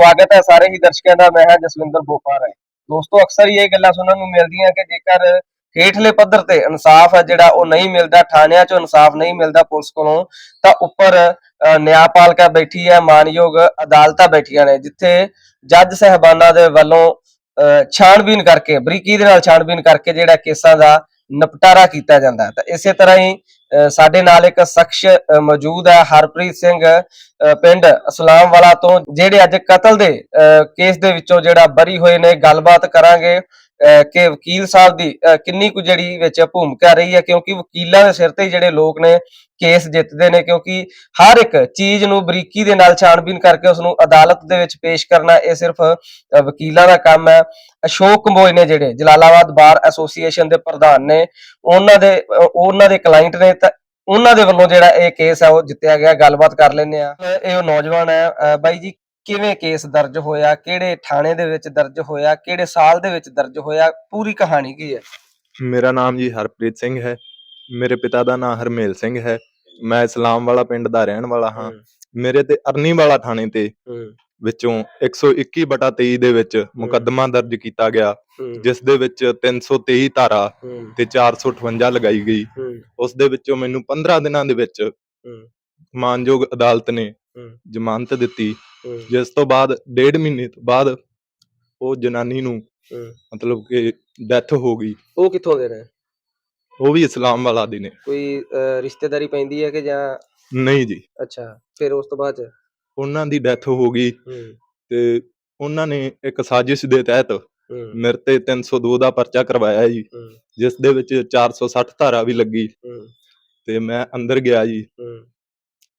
ਸਵਾਗਤ ਹੈ ਸਾਰੇ ਹੀ ਦਰਸ਼ਕਾਂ ਦਾ ਮੈਂ ਹਾਂ ਜਸਵਿੰਦਰ ਬੋਪਾਰਾ ਦੋਸਤੋ ਅਕਸਰ ਇਹ ਗੱਲਾਂ ਸੁਣਨ ਨੂੰ ਮਿਲਦੀਆਂ ਕਿ ਜੇਕਰ ਹੇਠਲੇ ਪੱਧਰ ਤੇ ਇਨਸਾਫ ਹੈ ਜਿਹੜਾ ਉਹ ਨਹੀਂ ਮਿਲਦਾ ਥਾਣਿਆਂ 'ਚੋਂ ਇਨਸਾਫ ਨਹੀਂ ਮਿਲਦਾ ਪੁਲਿਸ ਕੋਲੋਂ ਤਾਂ ਉੱਪਰ ਅ, ਨਿਆਂਪਾਲਿਕਾ ਬੈਠੀ ਹੈ ਮਾਨਯੋਗ ਅਦਾਲਤਾਂ ਬੈਠੀਆਂ ਨੇ ਜਿੱਥੇ ਜੱਜ ਸਹਿਬਾਨਾਂ ਦੇ ਵੱਲੋਂ ਅ, ਛਾਣਬੀਨ ਕਰਕੇ ਬਰੀਕੀ ਦੇ ਨਾਲ ਛਾਣਬੀਨ ਕਰਕੇ ਜਿਹੜਾ ਕੇਸਾਂ ਦਾ ਨਿਪਟਾਰਾ ਕੀਤਾ ਜਾਂਦਾ ਹੈ। ਤਾਂ ਇਸੇ ਤਰ੍ਹਾਂ ਹੀ ਸਾਡੇ ਨਾਲ ਇੱਕ ਸ਼ਖਸ ਮੌਜੂਦ ਹੈ ਹਰਪ੍ਰੀਤ ਸਿੰਘ ਅ, ਪਿੰਡ ਇਸਲਾਮ ਵਾਲਾ ਤੋਂ ਜਿਹੜੇ ਅੱਜ ਕਤਲ ਦੇ ਅ, ਕੇਸ ਦੇ ਵਿੱਚੋਂ ਜਿਹੜਾ ਬਰੀ ਹੋਏ ਨੇ ਗੱਲਬਾਤ ਕਰਾਂਗੇ। ਕਿ ਵਕੀਲ ਸਾਹਿਬ ਦੀ ਕਿੰਨੀ ਕੁ ਜਿਹੜੀ ਵਿੱਚ ਭੂਮਿਕਾ ਰਹੀ ਹੈ, ਕਿਉਂਕਿ ਵਕੀਲਾਂ ਦੇ ਸਿਰ ਤੇ ਜਿਹੜੇ ਲੋਕ ਨੇ, ਕੇਸ ਜਿੱਤਦੇ ਨੇ, ਕਿਉਂਕਿ ਹਰ ਇੱਕ ਚੀਜ਼ ਨੂੰ ਬਰੀਕੀ ਦੇ ਨਾਲ ਛਾਣਬੀਨ ਕਰਕੇ ਉਸ ਨੂੰ ਅਦਾਲਤ ਦੇ ਵਿੱਚ ਪੇਸ਼ ਕਰਨਾ, ਇਹ ਸਿਰਫ ਵਕੀਲਾਂ ਦਾ ਕੰਮ ਹੈ। ਅਸ਼ੋਕ ਕੰਬੋਜ ਨੇ ਜਿਹੜੇ ਜਲਾਲਾਬਾਦ ਬਾਰ ਐਸੋਸੀਏਸ਼ਨ ਦੇ ਪ੍ਰਧਾਨ ਨੇ, ਉਹਨਾਂ ਦੇ ਉਹਨਾਂ ਦੇ ਕਲਾਇੰਟ ਨੇ, ਤਾਂ ਉਹਨਾਂ ਦੇ ਵੱਲੋਂ ਜਿਹੜਾ ਇਹ ਕੇਸ ਹੈ, ਉਹ ਜਿੱਤਿਆ ਗਿਆ। ਗੱਲਬਾਤ ਕਰ ਲੈਂਦੇ ਆ ਇਹ ਉਹ ਨੌਜਵਾਨ ਹੈ ਬਾਈ ਜੀ ਕਿਵੇਂ ਕੇਸ ਦਰਜ ਹੋਇਆ ਕਿਹੜੇ ਥਾਣੇ ਦੇ ਵਿੱਚ ਦਰਜ ਹੋਇਆ ਕਿਹੜੇ ਸਾਲ ਦੇ ਵਿੱਚ ਦਰਜ ਹੋਇਆ ਪੂਰੀ ਕਹਾਣੀ ਕੀ ਹੈ? ਮੇਰਾ ਨਾਮ ਜੀ ਹਰਪ੍ਰੀਤ ਸਿੰਘ ਹੈ। ਮੇਰੇ ਪਿਤਾ ਦਾ ਨਾਮ ਹਰਮੇਲ ਸਿੰਘ ਹੈ। ਮੈਂ ਇਸਲਾਮ ਵਾਲਾ ਪਿੰਡ ਦਾ ਰਹਿਣ ਵਾਲਾ ਹਾਂ। ਮੇਰੇ ਤੇ ਅਰਨੀ ਵਾਲਾ ਥਾਣੇ ਤੇ ਵਿੱਚੋਂ 121 ਬਟਾ 23 ਦੇ ਵਿੱਚ ਮੁਕੱਦਮਾ ਦਰਜ ਕੀਤਾ ਗਿਆ ਜਿਸ ਦੇ ਵਿੱਚ 323 ਧਾਰਾ ਤੇ 458 ਲਗਾਈ ਗਈ। ਉਸ ਦੇ ਵਿੱਚੋਂ ਮੈਨੂੰ 15 ਦਿਨਾਂ ਦੇ ਵਿੱਚ ਮਾਨਯੋਗ ਅਦਾਲਤ ਨੇ ਜ਼ਮਾਨਤ ਦਿੱਤੀ। ਜਿਸ ਤੋਂ ਬਾਅਦ ਡੇਢ ਮਹੀਨੇ ਤੋਂ ਬਾਅਦ ਉਹ ਜਨਾਨੀ ਨੂੰ ਮਤਲਬ ਕਿ ਡੈਥ ਹੋ ਗਈ। ਉਹ ਕਿੱਥੋਂ ਦੇ ਨੇ? ਉਹ ਵੀ ਇਸਲਾਮ ਵਾਲਾ ਦੀ ਨੇ। ਕੋਈ ਰਿਸ਼ਤੇਦਾਰੀ ਪੈਂਦੀ ਹੈ ਕਿ ਜਾਂ ਨਹੀਂ ਜੀ। ਅੱਛਾ ਫਿਰ ਉਸ ਤੋਂ ਬਾਅਦ ਚ? ਉਹਨਾਂ ਦੀ ਡੈਥ ਹੋ ਗਈ ਹੂੰ। ਤੇ ਉਹਨਾਂ ਨੇ ਇੱਕ ਸਾਜ਼ਿਸ਼ ਦੇ ਤਹਿਤ ਹੂੰ। ਮੇਰੇ ਤੇ 302 ਦਾ ਪਰਚਾ ਕਰਵਾਇਆ ਜੀ। ਹੂੰ। ਜਿਸ ਦੇ ਵਿੱਚ 460 ਧਾਰਾ ਵੀ ਲੱਗੀ। ਹੂੰ। ਤੇ ਮੈਂ ਅੰਦਰ ਗਿਆ ਜੀ। ਹੂੰ।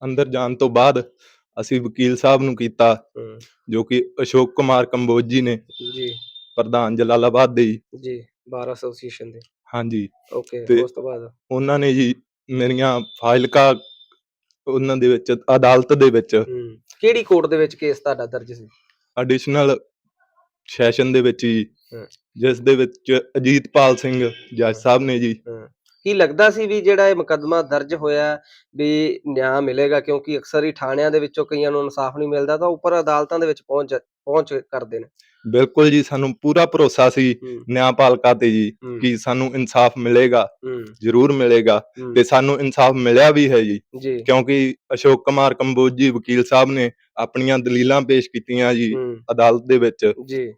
ਅੰਦਰ ਜਾਣ ਤੋਂ ਬਾਅਦ ਅਸੀਂ ਵਕੀਲ ਸਾਹਿਬ ਨੂੰ ਕੀਤਾ ਹੂੰ। ਜੋ ਕਿ ਅਸ਼ੋਕ ਕੁਮਾਰ ਕੰਬੋਜ ਜੀ ਨੇ ਜੀ। ਪ੍ਰਧਾਨ ਜਲਾਲਾਬਾਦ ਦੇ ਜੀ ਜੀ ਬਾਰ ਐਸੋਸੀਏਸ਼ਨ ਦੇ। ਹਾਂਜੀ। ਓਕੇ ਤੇ- ਉਸ ਤੋਂ ਬਾਅਦ? ਉਹਨਾਂ ਨੇ ਜੀ ਮੇਰੀਆਂ ਫਾਈਲਕਾ ਉਹਨਾਂ ਦੇ ਵਿੱਚ ਅਦਾਲਤ ਦੇ ਵਿੱਚ ਹੂੰ। ਕਿਹੜੀ ਕੋਰਟ ਦੇ ਵਿੱਚ ਕੇਸ ਤੁਹਾਡਾ ਦਰਜ ਸੀ? ਐਡੀਸ਼ਨਲ ਸੈਸ਼ਨ ਦੇ ਵਿੱਚ ਜੀ ਹਮ। ਜਿਸ ਦੇ ਵਿੱਚ ਅਜੀਤਪਾਲ ਸਿੰਘ ਜੱਜ ਸਾਹਿਬ ਨੇ ਜੀ ਕੀ ਲੱਗਦਾ ਸੀ ਵੀ ਜਿਹੜਾ ਇਹ ਮੁਕੱਦਮਾ ਦਰਜ ਹੋਇਆ ਵੀ ਨਿਆਂ ਮਿਲੇਗਾ? ਕਿਉਂਕਿ ਅਕਸਰ ਹੀ ਥਾਣਿਆਂ ਦੇ ਵਿੱਚੋਂ ਕਈਆਂ ਨੂੰ ਇਨਸਾਫ ਨਹੀਂ ਮਿਲਦਾ ਤਾਂ ਉੱਪਰ ਅਦਾਲਤਾਂ ਦੇ ਵਿੱਚ ਪਹੁੰਚ ਪਹੁੰਚ ਕਰਦੇ ਨੇ। ਬਿਲਕੁਲ ਜੀ ਸਾਨੂੰ ਪੂਰਾ ਭਰੋਸਾ ਸੀ ਨਿਆਂਪਾਲਕਾ ਤੇ ਜੀ ਕਿ ਸਾਨੂੰ ਇਨਸਾਫ ਮਿਲੇਗਾ ਜ਼ਰੂਰ ਮਿਲੇਗਾ ਤੇ ਸਾਨੂੰ ਇਨਸਾਫ ਮਿਲਿਆ ਵੀ ਹੈ ਜੀ। ਕਿਉਂਕਿ ਅਸ਼ੋਕ ਕੁਮਾਰ ਕੰਬੋਜ ਜੀ ਵਕੀਲ ਸਾਹਿਬ ਨੇ ਆਪਣੀਆਂ ਦਲੀਲਾਂ ਪੇਸ਼ ਕੀਤੀਆਂ ਜੀ ਅਦਾਲਤ ਦੇ ਵਿੱਚ ਜੀ।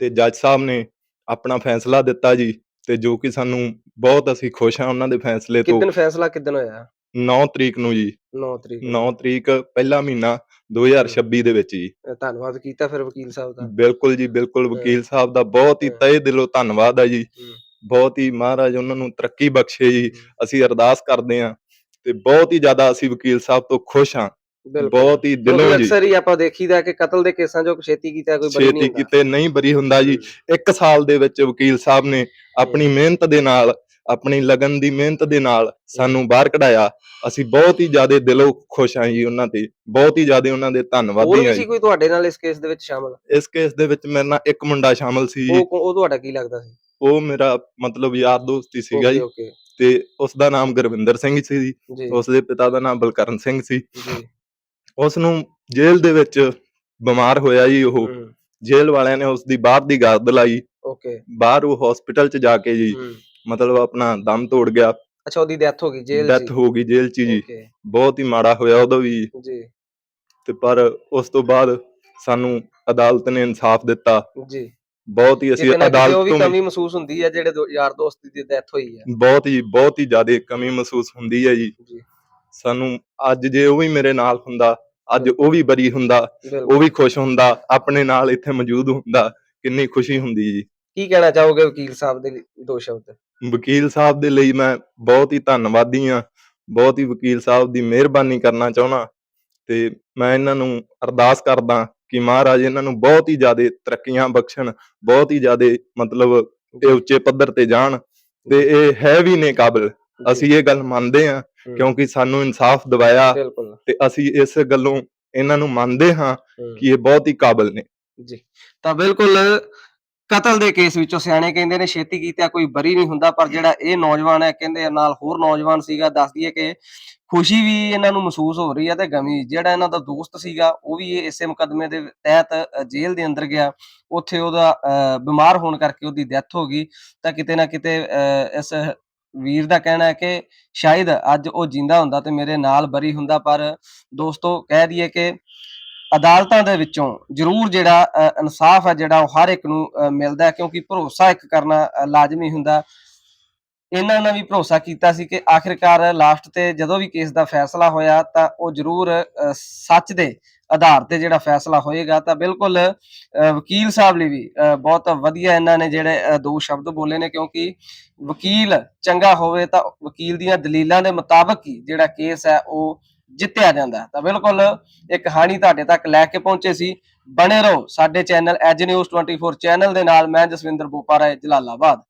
ਤੇ ਜੱਜ ਸਾਹਿਬ ਨੇ ਆਪਣਾ ਫੈਸਲਾ ਦਿੱਤਾ ਜੀ। ਤੇ ਜੋ ਕਿ ਸਾਨੂੰ ਬਹੁਤ ਅਸੀਂ ਖੁਸ਼ ਹਾਂ ਉਹਨਾਂ ਦੇ ਫੈਸਲੇ ਤੋਂ। ਕਿਦਨ ਫੈਸਲਾ ਕਿਦਨ ਹੋਇਆ? 9 ਤਰੀਕ ਨੂੰ ਜੀ। 9 ਤਰੀਕ ਨੂੰ। 9 ਤਰੀਕ ਪਹਿਲਾ ਮਹੀਨਾ 2026 ਦੇ ਵਿੱਚ ਜੀ। ਧੰਨਵਾਦ ਕੀਤਾ ਫਿਰ ਵਕੀਲ ਸਾਹਿਬ ਦਾ। ਬਿਲਕੁਲ ਜੀ ਬਿਲਕੁਲ ਵਕੀਲ ਸਾਹਿਬ ਦਾ ਬਹੁਤ ਹੀ। ਤਹਿ ਦਿਲੋਂ ਧੰਨਵਾਦ ਹੈ ਜੀ। ਬਹੁਤ ਹੀ ਮਹਾਰਾਜ ਉਹਨਾਂ ਨੂੰ ਤਰੱਕੀ ਬਖਸ਼ੇ ਜੀ। ਅਸੀਂ ਅਰਦਾਸ ਕਰਦੇ ਹਾਂ ਤੇ ਬਹੁਤ ਹੀ ਜ਼ਿਆਦਾ ਅਸੀਂ ਵਕੀਲ ਸਾਹਿਬ ਤੋਂ ਖੁਸ਼ ਹਾਂ। ਬਹੁਤ ਹੀ ਦਿਲੋਂ ਜੀ। ਅਕਸਰ ਹੀ ਆਪਾਂ ਦੇਖੀਦਾ ਕਿ ਕਤਲ ਦੇ ਕੇਸਾਂ ਜੋ ਛੇਤੀ ਕੀਤਾ ਕੋਈ ਬਰੀ ਨਹੀਂ ਛੇਤੀ ਕਿਤੇ ਨਹੀਂ ਬਰੀ ਹੁੰਦਾ ਜੀ। ਇੱਕ ਸਾਲ ਦੇ ਵਿੱਚ ਵਕੀਲ ਸਾਹਿਬ ਨੇ ਆਪਣੀ ਮਿਹਨਤ ਦੇ ਨਾਲ ਆਪਣੀ ਲਗਨ ਦੀ ਮਿਹਨਤ ਦੇ ਨਾਲ ਸਾਨੂੰ ਬਾਹਰ ਕਢਾਇਆ। ਅਸੀਂ ਬਹੁਤ ਹੀ ਜ਼ਿਆਦਾ ਦਿਲੋਂ ਖੁਸ਼ ਹਾਂ ਜੀ ਉਹਨਾਂ ਤੇ। ਬਹੁਤ ਹੀ ਜ਼ਿਆਦਾ ਉਹਨਾਂ ਦੇ ਧੰਨਵਾਦੀ ਹਾਂ ਸੀ ਜੀ। ਕੋਈ ਤੁਹਾਡੇ ਨਾਲ ਇਸ ਕੇਸ ਦੇ ਵਿੱਚ ਸ਼ਾਮਲ? ਇਸ ਕੇਸ ਦੇ ਵਿੱਚ ਮੇਰੇ ਨਾਲ ਇੱਕ ਮੁੰਡਾ ਸ਼ਾਮਲ ਸੀ ਉਹ ਉਹ ਤੁਹਾਡਾ ਕੀ ਲੱਗਦਾ ਸੀ? ਉਹ ਮੇਰਾ ਮਤਲਬ ਯਾਰ ਦੋਸਤ ਹੀ ਸੀਗਾ ਜੀ। ਤੇ ਉਸ ਦਾ ਨਾਮ ਗੁਰਵਿੰਦਰ ਸਿੰਘ ਸੀ ਜੀ। ਜੀ। ਉਸ ਦੇ ਪਿਤਾ ਦਾ ਨਾਮ ਬਲਕਰਨ ਸਿੰਘ ਸੀ। ਜੀ। ਉਸ ਨੂੰ ਜੇਲ੍ਹ ਦੇ ਵਿੱਚ ਬਿਮਾਰ ਹੋਇਆ ਜੀ ਉਹ। ਜੇਲ੍ਹ ਵਾਲਿਆਂ ਨੇ ਉਸ ਦੀ ਬਾਹਰ ਦੀ ਗਰਦ ਲਾਈ। ਓਕੇ। ਬਾਹਰ ਉਹ ਹਸਪੀਟਲ 'ਚ ਜਾ ਕੇ ਜੀ। ਮਤਲਬ ਆਪਣਾ ਦਮ ਤੋੜ ਗਿਆ। ਅੱਛਾ ਉਹਦੀ ਡੈਥ ਹੋ ਗਈ ਜੇਲ੍ਹ ਡੈਥ ਹੋ ਗਈ ਜੇਲ੍ਹ 'ਚ ਜੀ। ਬਹੁਤ ਹੀ ਮਾੜਾ ਹੋਇਆ ਉਦੋਂ ਵੀ। ਜੀ। ਤੇ ਪਰ ਉਸ ਤੋਂ ਬਾਅਦ ਸਾਨੂੰ ਅਦਾਲਤ ਨੇ ਇਨਸਾਫ ਦਿੱਤਾ। ਜੀ। ਬਹੁਤ ਹੀ ਅਸੀਂ ਅਦਾਲਤ ਵੀ ਤੋਂ ਕਮੀ ਮਹਿਸੂਸ ਹੁੰਦੀ ਹੈ ਜਿਹੜੇ ਯਾਰ ਦੋਸਤ ਦੀ ਡੈਥ ਹੋਈ ਹੈ ਬਹੁਤ ਹੀ ਬਹੁਤ ਹੀ ਜ਼ਿਆਦਾ ਕਮੀ ਮਹਿਸੂਸ ਹੁੰਦੀ ਹੈ ਜੀ। ਜੀ। ਸਾਨੂੰ ਅੱਜ ਜੇ ਉਹ ਵੀ ਮੇਰੇ ਨਾਲ ਹੁੰਦਾ ਅੱਜ ਉਹ ਵੀ ਬਰੀ ਹੁੰਦਾ ਉਹ ਵੀ ਖੁਸ਼ ਹੁੰਦਾ ਆਪਣੇ ਨਾਲ ਇੱਥੇ ਮੌਜੂਦ ਹੁੰਦਾ ਕਿੰਨੀ ਖੁਸ਼ੀ ਹੁੰਦੀ ਜੀ। ਕੀ ਕਹਿਣਾ ਚਾਹੋਗੇ ਵਕੀਲ ਸਾਹਿਬ ਦੇ ਦੋ ਸ਼ਬਦ? ਵਕੀਲ ਸਾਹਿਬ ਦੇ ਲਈ ਮੈਂ ਬਹੁਤ ਹੀ ਧੰਨਵਾਦੀ ਹਾਂ ਬਹੁਤ ਹੀ ਵਕੀਲ ਸਾਹਿਬ ਦੀ ਮਿਹਰਬਾਨੀ ਕਰਨਾ ਚਾਹੁੰਦਾ ਤੇ ਮੈਂ ਇਹਨਾਂ ਨੂੰ ਅਰਦਾਸ ਕਰਦਾ ਕਿ ਮਹਾਰਾਜ ਇਹਨਾਂ ਨੂੰ ਬਹੁਤ ਹੀ ਜ਼ਿਆਦਾ ਤਰੱਕੀਆਂ ਬਖਸ਼ਣ ਬਹੁਤ ਹੀ ਜ਼ਿਆਦਾ ਮਤਲਬ ਇਹ ਉੱਚੇ ਪੱਧਰ ਤੇ ਜਾਣ ਤੇ ਇਹ ਹੈ ਵੀ ਨੇ ਕਾਬਿਲ। ਅਸੀਂ ਇਹ ਗੱਲ ਮੰਨਦੇ ਹਾਂ ਕਿਉਂਕਿ ਸਾਨੂੰ ਇਨਸਾਫ ਦਿਵਾਇਆ ਬਿਲਕੁਲ। ਤੇ ਅਸੀਂ ਇਸ ਗੱਲੋਂ ਇਹਨਾਂ ਨੂੰ ਮੰਨਦੇ ਹਾਂ ਕਿ ਇਹ ਬਹੁਤ ਹੀ ਕਾਬਿਲ ਨੇ। ਜੀ। ਤਾਂ ਬਿਲਕੁਲ ਕਤਲ ਦੇ ਕੇਸ ਵਿੱਚੋਂ ਸਿਆਣੇ ਕਹਿੰਦੇ ਨੇ ਛੇਤੀ ਕੀਤਿਆ ਕੋਈ ਬਰੀ ਨਹੀਂ ਹੁੰਦਾ ਪਰ ਜਿਹੜਾ ਇਹ ਨੌਜਵਾਨ ਹੈ ਕਹਿੰਦੇ ਨਾਲ ਹੋਰ ਨੌਜਵਾਨ ਸੀਗਾ ਦੱਸ ਦਈਏ ਕਿ ਖੁਸ਼ੀ ਵੀ ਇਹਨਾਂ ਨੂੰ ਮਹਿਸੂਸ ਹੋ ਰਹੀ ਹੈ ਤੇ ਗਮੀ ਜਿਹੜਾ ਇਹਨਾਂ ਦਾ ਦੋਸਤ ਸੀਗਾ ਉਹ ਵੀ ਇਹ ਇਸੇ ਮੁਕਦਮੇ ਦੇ ਤਹਿਤ ਜੇਲ੍ਹ ਦੇ ਅੰਦਰ ਗਿਆ। ਉੱਥੇ ਉਹਦਾ ਬਿਮਾਰ ਹੋਣ ਕਰਕੇ ਉਹਦੀ ਡੈਥ ਹੋ ਗਈ। ਤਾਂ ਕਿਤੇ ਨਾ ਕਿਤੇ ਇਸ ਵੀਰ ਦਾ ਕਹਿਣਾ ਹੈ ਕਿ ਸ਼ਾਇਦ ਅੱਜ ਉਹ ਜਿੰਦਾ ਹੁੰਦਾ ਤੇ ਮੇਰੇ ਨਾਲ ਬਰੀ ਹੁੰਦਾ ਪਰ ਦੋਸਤੋ ਕਹਿ ਦਈਏ ਕਿ ਅਦਾਲਤਾਂ ਦੇ ਵਿੱਚੋਂ ਜ਼ਰੂਰ ਜਿਹੜਾ ਅ, ਇਨਸਾਫ ਹੈ ਜਿਹੜਾ ਉਹ ਹਰ ਇੱਕ ਨੂੰ ਅ, ਮਿਲਦਾ ਕਿਉਂਕਿ ਭਰੋਸਾ ਇੱਕ ਕਰਨਾ ਲਾਜ਼ਮੀ ਹੁੰਦਾ। ਇਹਨਾਂ ਨੇ ਵੀ ਭਰੋਸਾ ਕੀਤਾ ਸੀ ਕਿ ਆਖਿਰਕਾਰ ਲਾਸਟ ਤੇ ਜਦੋਂ ਵੀ ਕੇਸ ਦਾ ਫੈਸਲਾ ਹੋਇਆ ਤਾਂ ਉਹ ਜ਼ਰੂਰ ਸੱਚ ਦੇ ਆਧਾਰ ਤੇ ਜਿਹੜਾ ਫੈਸਲਾ ਹੋਏਗਾ ਤਾਂ ਬਿਲਕੁਲ ਵਕੀਲ ਸਾਹਿਬ ਲਈ ਵੀ ਬਹੁਤ ਵਧੀਆ ਇਹਨਾਂ ਨੇ ਜਿਹੜੇ ਦੋ ਸ਼ਬਦ ਬੋਲੇ ਨੇ ਕਿਉਂਕਿ ਵਕੀਲ ਚੰਗਾ ਹੋਵੇ ਤਾਂ ਵਕੀਲ ਦੀਆਂ ਦਲੀਲਾਂ ਦੇ ਮੁਤਾਬਕ ਹੀ ਜਿਹੜਾ ਕੇਸ ਹੈ ਉਹ ਜਿੱਤਿਆ ਜਾਂਦਾ। ਤਾਂ ਬਿਲਕੁਲ ਇਹ ਕਹਾਣੀ ਤੁਹਾਡੇ ਤੱਕ ਲੈ ਕੇ ਪਹੁੰਚੇ ਸੀ। ਬਣੇ ਰਹੋ ਸਾਡੇ ਚੈਨਲ ਐਜ ਨਿਊਜ਼ 24 ਚੈਨਲ ਦੇ ਨਾਲ। ਮੈਂ ਜਸਵਿੰਦਰ ਬੋਪਾਰਾ ਜਲਾਲਾਬਾਦ।